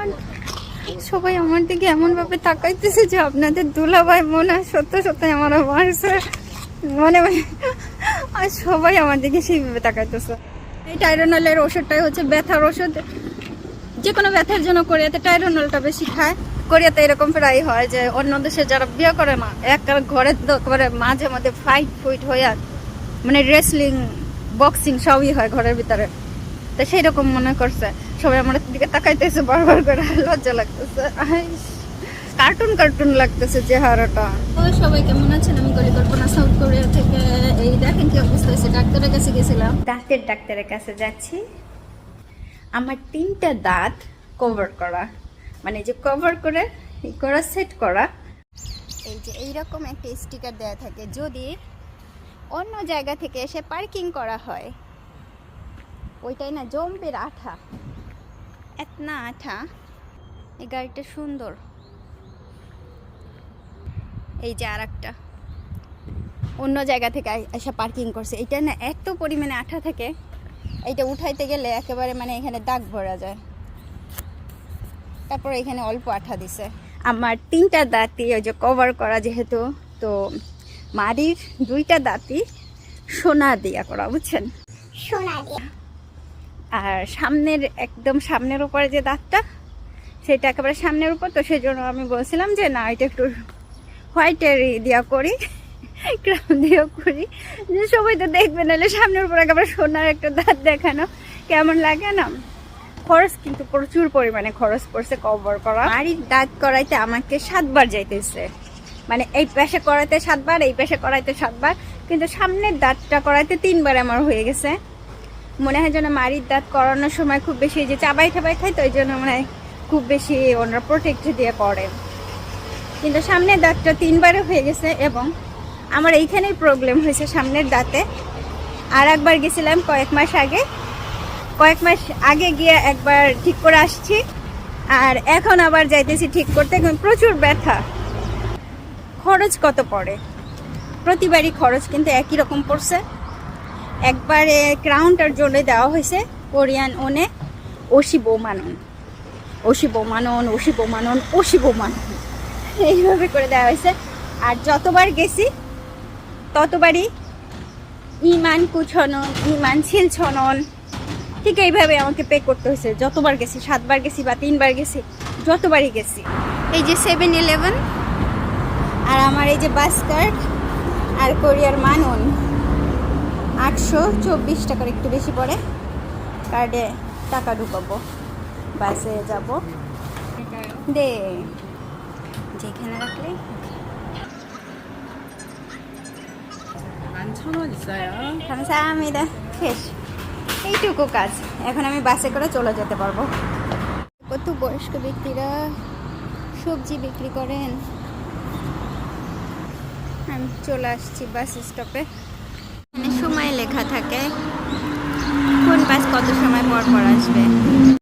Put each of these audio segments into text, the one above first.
আর সবাই আমার দিকে এমন ভাবে তাকাইতেছে যে আপনাদের দুলাভাই মনে হয় সত্য সত্য আমার মারছে মনে মনে আর সবাই আমার দিকে সেইভাবে তাকাইতেছে। এই টাইরোনলের ওষুধটাই হচ্ছে ব্যথার ওষুধ। যে কোনো ব্যথার জন্য কোরিয়াতে টাইরোনলটা বেশি খায়। কোরিয়াতে এরকম প্রায় হয় যে অন্য দেশে যারা বিয়ে করে মা, এক ঘরে করে মাঝে মাঝে ফাইট ফুইট হয়ে মানে রেসলিং বক্সিং সবই হয় ঘরের ভিতরে। তো সেই রকম মনে করছে। সবাই আমার দিকে তাকাইতেছে বারবার করে লজ্জা লাগতেছে। কার্টুন কার্টুন লাগতেছে চেহারাটা। তো সবাই কেমন আছেন? আমি পরিকল্পনা সাউথ কোরিয়া থেকে। এই দেখেন কি অবস্থা হয়েছে ডাক্তারের কাছে গেছিলাম। দাঁতের ডাক্তারের কাছে যাচ্ছি। আমার তিনটা দাঁত কভার করা। মানে যে কভার করে ই করা সেট করা। এই যে এইরকম একটা স্টিকার দেয়া থাকে যদি অন্য জায়গা থেকে এসে পার্কিং করা হয় ওইটাই না জম্পের আঠা। এত না আঠা। এই গাড়িটা সুন্দর। এই যে আর একটা অন্য জায়গা থেকে এসে পার্কিং করছে। এটা না এত পরিমাণে আঠা থাকে। এইটা উঠাইতে গেলে একেবারে মানে এখানে দাগ ভরা যায়। তারপর এখানে অল্প আঠা দিছে। আমার তিনটা দাঁতি ওই যে কভার করা যেহেতু, তো মারির দুইটা দাঁতি সোনা দিয়া করা, বুঝছেন? সোনা দিয়ে। আর সামনের, একদম সামনের উপরে যে দাঁতটা, সেটা একেবারে সামনের উপর, তো সেই জন্য আমি বলছিলাম যে, না, এটা একটু হোয়াইটের দিয়া করি, ক্রাউন দিয়েও করি। যে সবাই তো দেখবে, নাহলে সামনের উপর একেবারে সোনার একটা দাঁত দেখানো কেমন লাগে না? খরচ কিন্তু প্রচুর পরিমাণে খরচ পড়ছে কভার করা। বাড়ির দাঁত করাইতে আমাকে সাতবার যাইতেছে। মানে এই পেশে করাইতে সাতবার, এই পেশে করাইতে সাতবার, কিন্তু সামনের দাঁতটা করাইতে তিনবার আমার হয়ে গেছে। মনে হয় যেন মারির দাঁত করানোর সময় খুব বেশি যে চাবাই টাবাই খাই তো ওই জন্য মনে হয় খুব বেশি ওনারা প্রোটেক্ট দিয়ে করে কিন্তু সামনের দাঁতটা তিনবারও হয়ে গেছে এবং আমার এইখানেই প্রবলেম হয়েছে সামনের দাঁতে। আর একবার গেছিলাম কয়েক মাস আগে। কয়েক মাস আগে গিয়ে একবার ঠিক করে আসছি। আর এখন আবার যাইতেছি ঠিক করতে প্রচুর ব্যথা। খরচ কত পড়ে? প্রতিবারই খরচ কিন্তু একই রকম পড়ছে। একবারে ক্রাউনটার জন্য দেওয়া হয়েছে কোরিয়ান ওনে ওশি বোমানন। ওশি বোমানন ওশি বোমানন ওশি বোমানন। এইভাবে করে দেওয়া হয়েছে। আর যতবার গেছি, ততবারই ইমান কুছনন, ইমান ছিলছনন। ঠিক এইভাবে আমাকে পে করতে হয়েছে। যতবার গেছি, সাতবার গেছি বা তিনবার গেছি, যতবারই গেছি। এই যে সেভেন ইলেভেন আর আমার এই যে বাস কার্ড আর কোরিয়ার মানন। আটশো চব্বিশ টাকার একটু বেশি পড়ে। কার্ডে টাকা ঢুকাবো। বাসে যাব। দে। যেখানে রাখলে। আমি এইটুকু কাজ। এখন আমি বাসে করে চলে যেতে পারব। কত বয়স্ক ব্যক্তিরা সবজি বিক্রি করেন। আমি চলে আসছি বাস স্টপে। লেখা থাকে। কোন বাস কত সময় পর পর আসবে?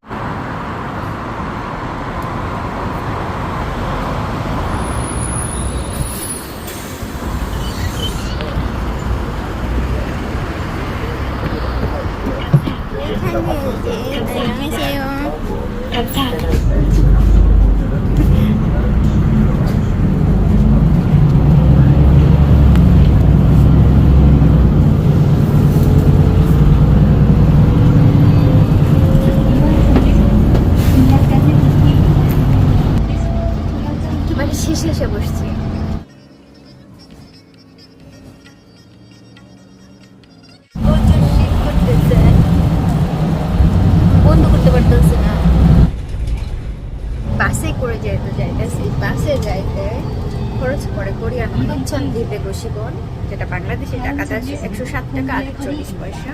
একশো সাত টাকা আটচল্লিশ পয়সা।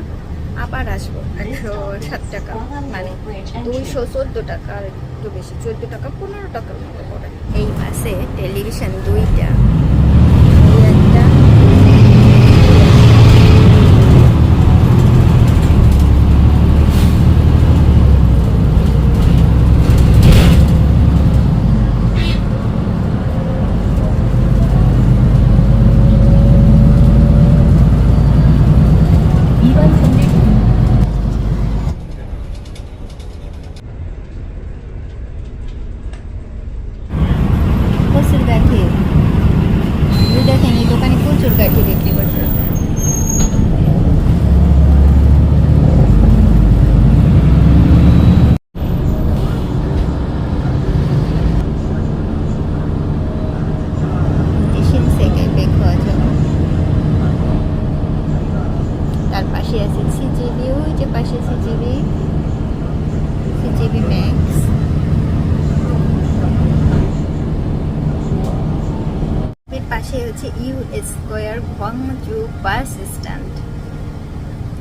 আবার আসব, একশো সাত টাকা মানে দুইশো চোদ্দ টাকা একটু বেশি, চোদ্দ টাকা, পনেরো টাকার মতো পড়ে এই মাসে টেলিভিশন দুইটা। dah kira Bila dah kira itu kan kucur kat kiri kiri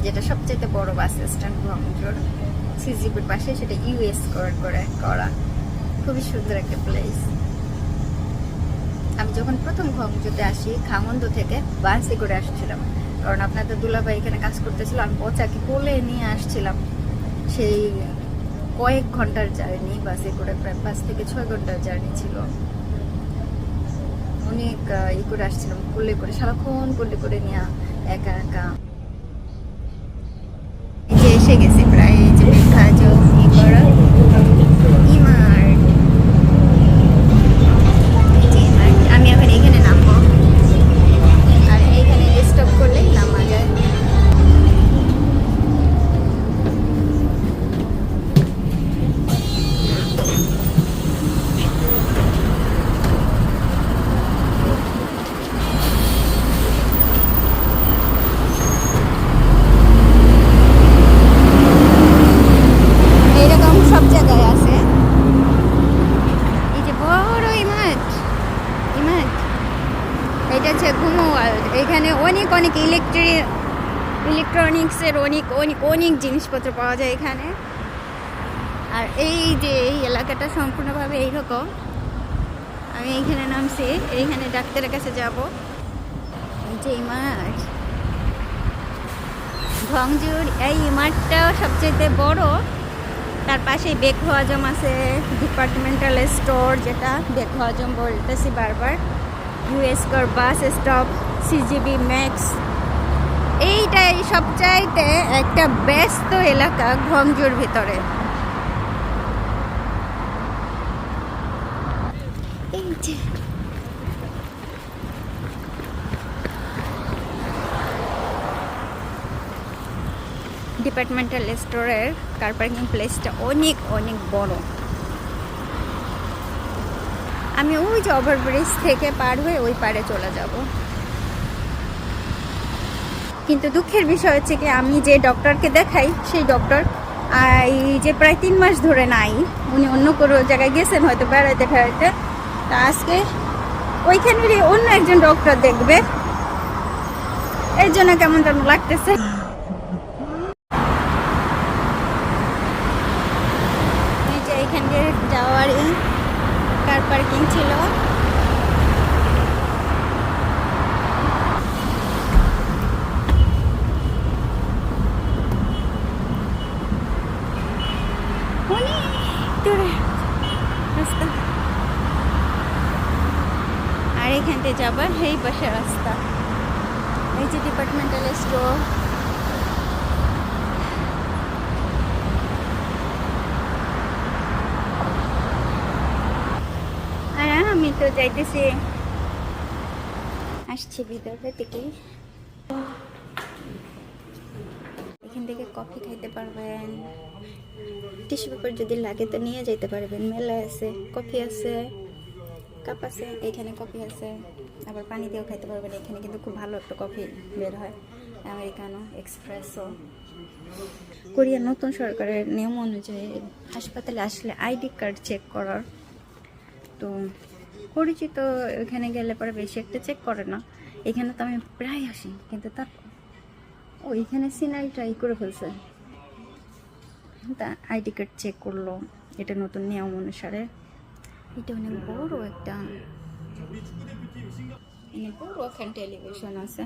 যেটা সবচেয়ে বড় বাস স্ট্যান্ড ভংজুর সিজিবির পাশে সেটা ইউ স্কোয়ার করে করা। খুবই সুন্দর একটা প্লেস আমি যখন প্রথম ঘংজুতে আসি খামন্দ থেকে বাসে করে আসছিলাম। কারণ আপনাদের দুলাভাই এখানে কাজ করতেছিল, আমি পচাকে কোলে নিয়ে আসছিলাম। সেই কয়েক ঘণ্টার জার্নি, বাসে করে প্রায় পাঁচ থেকে ছয় ঘণ্টার জার্নি ছিল। অনেক ই করে আসছিলাম, কোলে করে, সারাক্ষণ কোলে করে নিয়ে একা একা। অনেক জিনিসপত্র পাওয়া যায় এখানে। আর এই যে এই এলাকাটা সম্পূর্ণভাবে এইরকম। আমি এইখানে নামছি, এইখানে ডাক্তারের কাছে যাব। যে ইমার্ট ভংজুর এই ইমার্টটা সবচেয়ে বড়। তার পাশে বেকু আছে ডিপার্টমেন্টাল স্টোর যেটা বেকু বলতেছি বারবার। ইউএস কর বাস স্টপ সিজিবি ম্যাক্স এইটাই সবচাইতে একটা ব্যস্ত এলাকা ঘংজুর ভিতরে। ডিপার্টমেন্টাল স্টোরের কার পার্কিং প্লেসটা অনেক অনেক বড়। আমি ওই যে ওভারব্রিজ থেকে পার হয়ে ওই পারে চলে যাব। কিন্তু দুঃখের বিষয় হচ্ছে কি, আমি যে ডক্টরকে দেখাই, সেই ডক্টর এই যে প্রায় তিন মাস ধরে নাই, উনি অন্য কোনো জায়গায় গেছেন, হয়তো বেড়াইতে ফেরাইতে। তা আজকে ওইখানেরই অন্য একজন ডক্টর দেখবে। এর জন্য কেমন যেন লাগতেছে। যাওয়ারই কার পার্কিং ছিল অনেক দূরে রাস্তা আর এখান থেকে যাবার এই পাশে রাস্তা। এই যে ডিপার্টমেন্টাল স্টোর আর আমি তো যাইতেছি। আসছি ভিতরে থেকে এখান থেকে কফি খাইতে পারবেন। টিস্যু পেপার যদি লাগে তো নিয়ে যেতে পারবেন। মেলা আছে কফি আছে। কাপ আছে এখানে কফি আছে আবার পানি দিয়েও খাইতে পারবেন এখানে কিন্তু খুব ভালো একটা কফি বের হয়। আমেরিকানো এক্সপ্রেসও কোরিয়ার নতুন সরকারের নিয়ম অনুযায়ী হাসপাতালে আসলে আইডি কার্ড চেক করার। তো পরিচিত এখানে গেলে পরে বেশি একটা চেক করে না। এখানে তো আমি প্রায় আসি, কিন্তু তার ও এখানে সিনারি ট্রাই করে ফেলছে। তা আইডি কার্ড চেক করল, এটা নতুন নিয়ম অনুসারে। এটা অনেক বড় একটা অনেক বড় এখানে টেলিভিশন আছে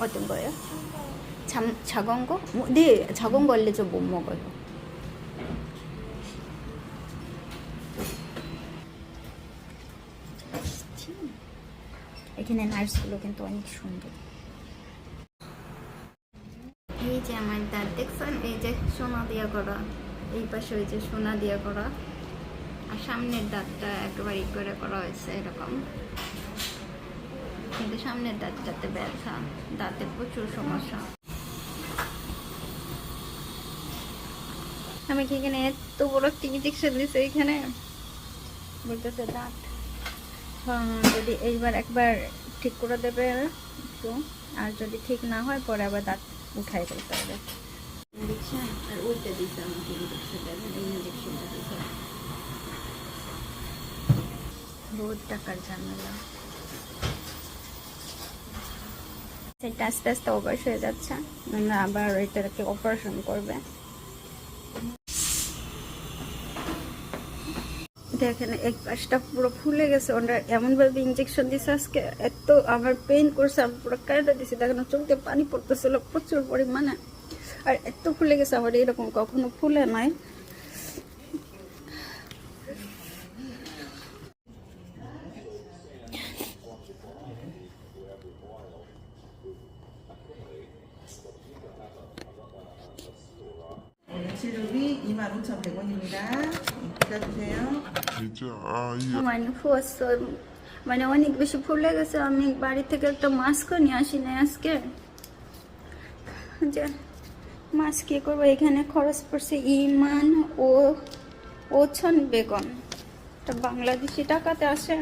어떤 거요? 잠, 작은 거? 뭐, 네, 작은 거 알려줘 못 먹어요. এখানে নার্সগুলো কিন্তু অনেক সুন্দর। এই যে আমার দাঁত দেখছেন? এই যে সোনা দিয়া করা। এই পাশে ওই যে সোনা দিয়া করা। আর সামনের দাঁতটা একেবারে ই করে করা হয়েছে এরকম। কিন্তু সামনের দাঁতটাতে ব্যথা। দাঁতের প্রচুর সমস্যা। আমি কি এখানে এত বড় একটি ইঞ্জেকশন দিছে এখানে? বলতেছে দাঁত। যদি এইবার একবার ঠিক করে দেবে একটু। আর যদি ঠিক না হয় পরে আবার দাঁত উঠাই ফেলতে হবে। ইঞ্জেকশন? আর উল্টে দিছে আমাকে ইঞ্জেকশনটা এই ইঞ্জেকশনটা দিছে। বহুত টাকার ঝামেলা। সেটা আস্তে আস্তে অভ্যাস হয়ে যাচ্ছে। আবার এটাকে অপারেশন করবে। দেখেন এক পাশটা পুরো ফুলে গেছে ওরা এমন ভাবে ইঞ্জেকশন দিছে আজকে এত আমার পেইন করছে আমি পুরো কায়দা দিছি দেখেন চোখে পানি পড়তেছিল প্রচুর পরিমাণে আর এত ফুলে গেছে আমার এরকম কখনো ফুলে নাই 오늘 치료비 25,100원입니다. মানে অনেক বেশি ফুলে গেছে আমি বাড়ি থেকে একটা মাস্ক নিয়ে আসি না আজকে যে মাছ কী করব এখানে খরচ পড়ছে ইমান ও ওছন বেগম এটা বাংলাদেশি টাকাতে আসে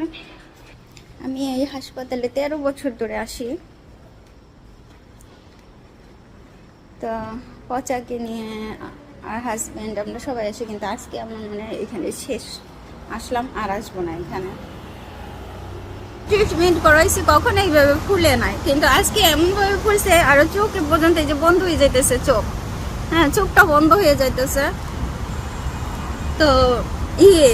আমি এই হাসপাতালে তেরো বছর ধরে আসি তো পচাকে নিয়ে আর হাজব্যান্ড আমরা সবাই আসি কিন্তু আজকে আমার মনে এখানে শেষ। আসলাম আর আসব না এখানে। ট্রিটমেন্ট করাইছি, কখনো এইভাবে ফুলে নাই। কিন্তু আজকে এমনভাবে ফুলছে আর চোখে পর্যন্ত এই যে বন্ধ হয়ে যাইতেছে চোখ। হ্যাঁ চোখটা বন্ধ হয়ে যাইতেছে। তো ইয়ে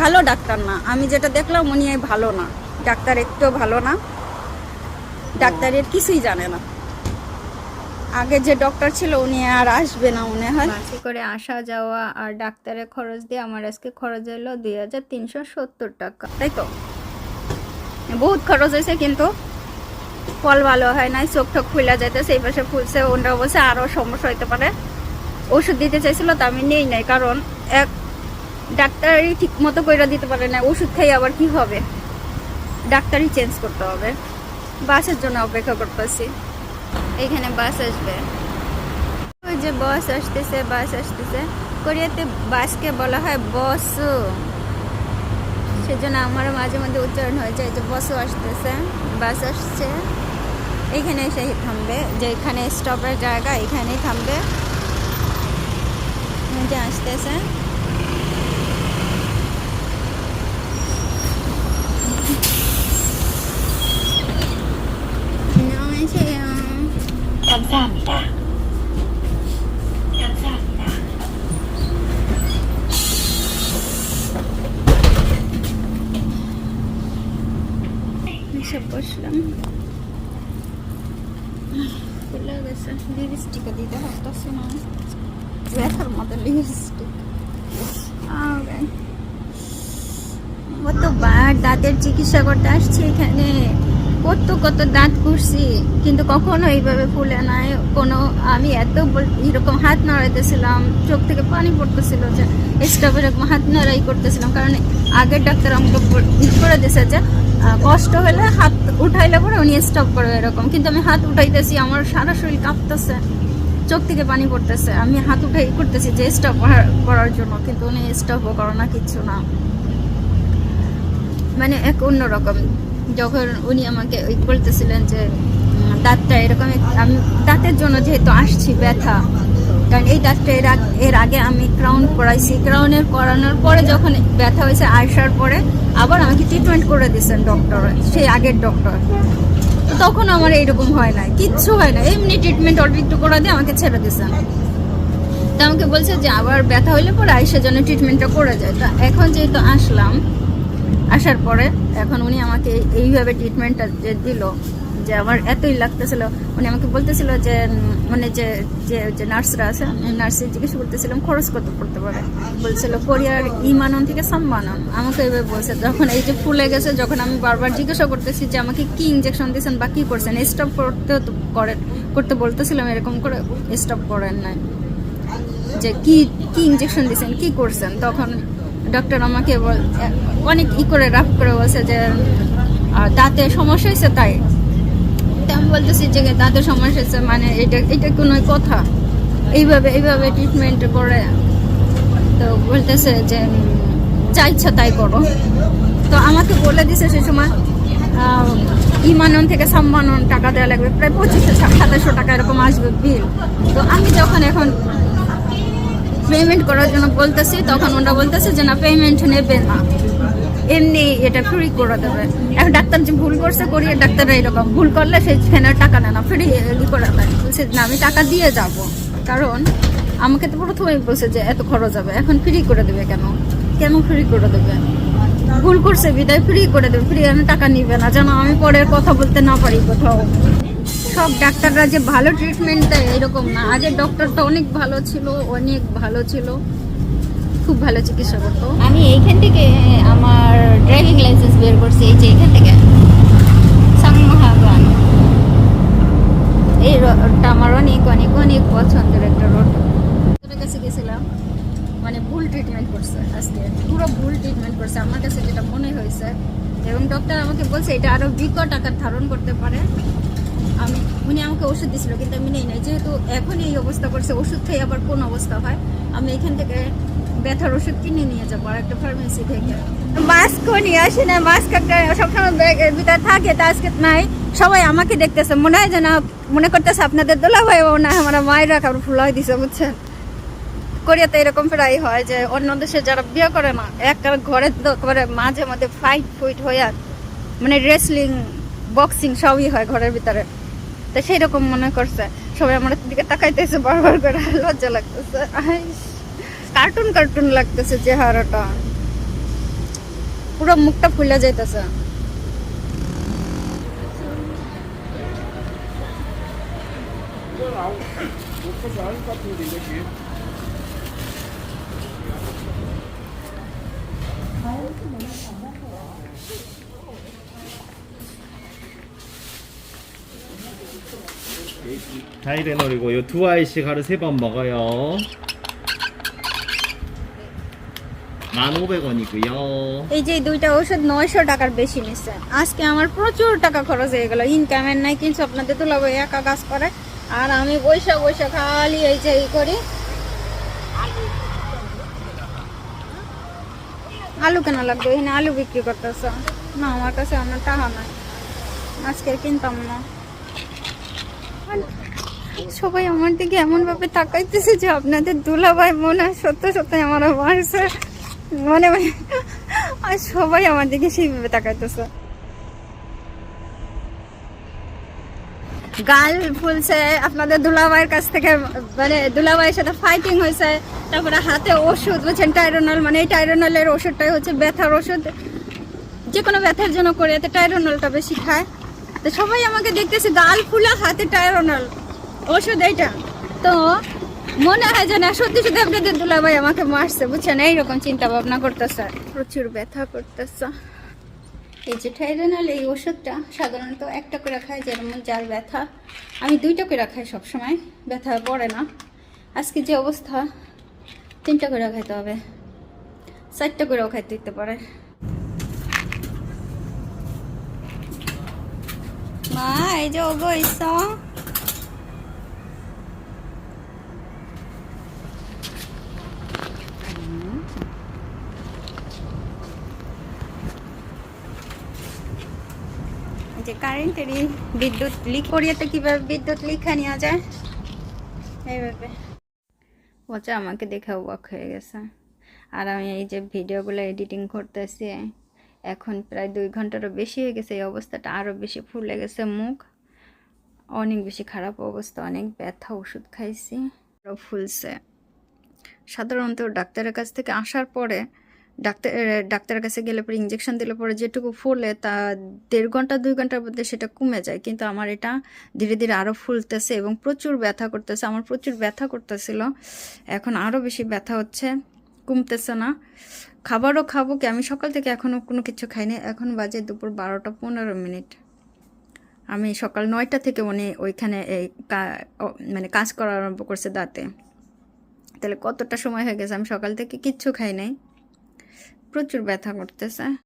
ভালো ডাক্তার না। আমি যেটা দেখলাম, উনি ভালো না। ডাক্তার একটু ভালো না। ডাক্তারের কিছুই জানে না। আগে যে ডক্টর ছিল উনি আর আসবে না মনে হয়। বাসে করে আসা যাওয়া আর ডাক্তারের খরচ দিয়ে আমার আজকে খরচ হলো দুই হাজার তিনশো সত্তর টাকা। তাই তো? বহুত খরচ হয়েছে কিন্তু। ফল ভালো হয় নাই, চোখ টোক খুলে যাইতেছে, এই পাশে ফুলছে ওনারা বলছে আরও সমস্যা হইতে পারে। ওষুধ দিতে চাইছিল তো আমি নেই নাই, কারণ এক ডাক্তারই ঠিক মতো করে দিতে পারে না ওষুধ খাই আবার কি হবে? ডাক্তারই চেঞ্জ করতে হবে। বাসের জন্য অপেক্ষা করতেছি। এখানে বাস আসবে। ওই যে বাস আসতেছে বাস আসতেছে। কোরিয়াতে বাসকে বলা হয় বস। সেজন্য আমারও মাঝে মধ্যে উচ্চারণ হয়ে যায় যে বসও আসতেছে, বাস আসছে। এইখানে এসে থামবে, যে এখানে স্টপের জায়গা, এখানেই থামবে। আসতেছে। 감사합니다. 감사합니다. এসে বসলাম খুলে গেছে লিপস্টিকও দিতে পারতেছে না ব্যথার মতো লিপস্টিক কতবার দাঁতের চিকিৎসা করতে আসছি এখানে কত কত দাঁত করছি কিন্তু কখনো এইভাবে ফুলে নাই। কোনো, আমি এত এরকম হাত নাড়াইতেছিলাম, চোখ থেকে পানি পড়তেছিল যে স্টাফ এরকম হাত নাড়াই করতেছিলাম। কারণ আগের ডাক্তার আমাকে করে দিয়েছে যে কষ্ট হলে হাত উঠাইলে পরে উনি স্টপ করবে এরকম। কিন্তু আমি হাত উঠাইতেছি, আমার সারা শরীর কাঁপতেছে, চোখ থেকে পানি পড়তেছে। আমি হাত উঠাই করতেছি যে স্টপ করার জন্য, কিন্তু উনি স্টপও করো না, কিচ্ছু না। মানে এক অন্যরকম। যখন উনি আমাকে ওই বলতেছিলেন যে দাঁতটা এরকম আমি দাঁতের জন্য যেহেতু আসছি ব্যথা, কারণ এই দাঁতটা এর এর আগে আমি ক্রাউন করাইছি ক্রাউনের করানোর পরে যখন ব্যথা হয়েছে, আসার পরে আবার আমাকে ট্রিটমেন্ট করে দিয়েছেন ডক্টর সেই আগের ডক্টর তখন আমার এইরকম হয় না কিচ্ছু হয় না এমনি ট্রিটমেন্ট অল্প একটু করে দিয়ে আমাকে ছেড়ে দিয়েছেন। তা আমাকে বলছে যে, আবার ব্যথা হইলে পরে আইসা জন্য ট্রিটমেন্টটা করে যায়। তা এখন যেহেতু আসলাম আসার পরে এখন উনি আমাকে এইভাবে ট্রিটমেন্টটা যে দিল, যে আমার এতই লাগতেছিল, উনি আমাকে বলতেছিল যে মানে যে যে নার্সরা আছে, আমি নার্সে জিজ্ঞেস করতেছিলাম, খরচ কত পড়তে পারে? বলছিল কোরিয়ার ইমানন থেকে সাম্মানন। আমাকে এইভাবে বলছে, যখন এই যে ফুলে গেছে, যখন আমি বারবার জিজ্ঞাসা করতেছি যে, আমাকে কি ইঞ্জেকশন দিয়েছেন বা কী করছেন? স্টপ করতে করেন করতে বলতেছিলাম এরকম করে স্টপ করেন নাই। যে কি কি ইঞ্জেকশন দিয়েছেন? কি করছেন? তখন ডক্টর আমাকে অনেক ই করে রাফ করে বলছে যে দাঁতে সমস্যা হয়েছে তাই। আমি বলতেছি যে, দাঁতে সমস্যা হয়েছে মানে এটা এটা কোনো কথা। এইভাবে এইভাবে ট্রিটমেন্ট করে। তো বলতেছে যে যা ইচ্ছা তাই করো। তো আমাকে বলে দিছে সে সময় ইমানন থেকে সম্মানন টাকা দেওয়া লাগবে। প্রায় পঁচিশশো সাতাশশো টাকা এরকম আসবে বিল তো আমি যখন এখন পেমেন্ট করার জন্য বলতেছি, তখন ওরা বলতেছে যে না পেমেন্ট নেবে না। এমনি এটা ফ্রি করে দেবে। এখন ডাক্তার যে ভুল করছে করিয়ে ডাক্তাররা এরকম ভুল করলে সেখানে টাকা নেয় না ফ্রি করে দেয়। বলছে, না, আমি টাকা দিয়ে যাব। কারণ আমাকে তো প্রথমেই বলছে যে, এত খরচ হবে, এখন ফ্রি করে দেবে কেন? কেন ফ্রি করে দেবে? ভুল করছে, বিদায় ফ্রি করে দেবে ফ্রি আমি টাকা নিবে না। যেন আমি পরের কথা বলতে না পারি কোথাও। সব ডাক্তাররা যে ভালো ট্রিটমেন্ট দেয় এরকম না। আগের ডক্টরটা অনেক ভালো ছিল অনেক ভালো ছিল। খুব ভালো চিকিৎসা করতো। আমি এইখান থেকে আমার ড্রাইভিং লাইসেন্স বের করছি এই যে এইখান থেকে। সংমহাগান এই রোডটা আমার অনেক অনেক অনেক পছন্দের একটা রোড কাছে গেছিলাম মানে ভুল ট্রিটমেন্ট করছে আজকে। পুরো ভুল ট্রিটমেন্ট করছে আমার কাছে যেটা মনে হয়েছে। এবং ডক্টর আমাকে বলছে এটা আরও বিকট আকার ধারণ করতে পারে। আমি উনি আমাকে ওষুধ দিছিল, কিন্তু আমি নেই নাই। যেহেতু এখন এই অবস্থা করছে, ওষুধ খেয়ে আবার কোন অবস্থা হয়? আমি এখান থেকে ব্যথার ওষুধ কিনে নিয়ে যাব আর একটা ফার্মেসি থেকে। মাস্কও নিয়ে আসি না মাস্ক একটা সবসময় ভিতরে থাকে, তা আজকে নাই। সবাই আমাকে দেখতেছে, মনে হয় যে না মনে করতেছে আপনাদের দোলা ভাই না, আমার মায়েরা কারও ফুলাই দিছে, বুঝছেন? কোরিয়াতে এরকম প্রায় হয় যে, অন্য দেশে যারা বিয়ে করে না, এক ঘরে করে মাঝে মধ্যে ফাইট ফুইট হয়ে মানে রেসলিং বক্সিং সবই হয় ঘরের ভিতরে। তো সেই রকম মনে করছে। সবাই আমার দিকে তাকাইতেছে, বারবার করে লজ্জা লাগতেছে। কার্টুন কার্টুন লাগতেছে চেহারাটা পুরো মুখটা ফুলে যাইতেছে। 타이레놀이고 요 두 알씩 하루 세 번 먹어요. 1,500원이고요. এই যে দুইটা ওষুধ নয়শো টাকার বেশি নিচ্ছে আজকে আমার প্রচুর টাকা খরচ হয়ে গেল ইনকামের নাই কিন্তু আপনাদের তো লাভ একা কাজ করে আর আমি বৈশা বৈশা খালি এই যে এই করি আলু কেন লাগবে এখানে আলু বিক্রি করতেছে না আমার কাছে আমার টাকা নাই আজকে কিনতাম না সবাই আমার দিকে এমন ভাবে তাকাইতেছে যে আপনাদের দুলাভাই মনে হয় সত্য সত্য আমার মারছে মানে মানে আর সবাই আমার দিকে সেইভাবে তাকাইতেছে। গাল ফুলছে, আপনাদের দুলাভাইয়ের কাছ থেকে মানে দুলাভাইয়ের সাথে ফাইটিং হয়েছে, তারপরে হাতে ওষুধ, বুঝছেন টাইরোনল মানে এই টাইরোনলের ওষুধটাই হচ্ছে ব্যথার ওষুধ। যে কোনো ব্যথার জন্য করে, এতে টাইরোনলটা বেশি খায়। তো সবাই আমাকে দেখতেছে, গাল ফুলা, হাতে টাইরোনল ওষুধ এইটা। তো মনে হয় যে না, সত্যি সত্যি আপনাদের দুলাভাই আমাকে মারছে, বুঝছেন? এইরকম চিন্তা ভাবনা করতেছে, প্রচুর ব্যথা করতেছে। এই যে টাইরোনল এই ওষুধটা সাধারণত একটা করে খাই যেমন যার ব্যথা। আমি দুইটা করে খাই সবসময়, ব্যথা পড়ে না। আজকে যে অবস্থা, তিনটা করে খাইতে হবে। চারটা করেও খাইতে দিতে পারে। মা, এই যে ইসা কারেন্টেরই বিদ্যুৎ লিক করিয়াতে কীভাবে বিদ্যুৎ লিখা নেওয়া যায়? এইভাবে। ওচা আমাকে দেখে অবাক হয়ে গেছে। আর আমি এই যে ভিডিওগুলো এডিটিং করতেছি, এখন প্রায় দুই ঘন্টারও বেশি হয়ে গেছে, এই অবস্থাটা আরও বেশি ফুলে গেছে মুখ। অনেক বেশি খারাপ অবস্থা, অনেক ব্যথা, ওষুধ খাইছি। ফুলছে। সাধারণত ডাক্তারের কাছ থেকে আসার পরে ডাক্তার ডাক্তারের কাছে গেলে পরে ইঞ্জেকশন দিলে পরে যেটুকু ফুলে তা দেড় ঘণ্টা, দুই ঘণ্টার মধ্যে সেটা কমে যায়। কিন্তু আমার এটা ধীরে ধীরে আরও ফুলতেছে এবং প্রচুর ব্যথা করতেছে। আমার প্রচুর ব্যথা করতেছিল। এখন আরও বেশি ব্যথা হচ্ছে। কমতেছে না। খাবারও খাব কি? আমি সকাল থেকে এখনও কোনো কিছু খাইনি। এখন বাজে দুপুর বারোটা পনেরো মিনিট। আমি সকাল নয়টা থেকে উনি ওইখানে এই মানে কাজ করা আরম্ভ করছে দাঁতে। তাহলে কতটা সময় হয়ে গেছে? আমি সকাল থেকে কিচ্ছু খাই নাই। প্রচুর ব্যথা করতেছে।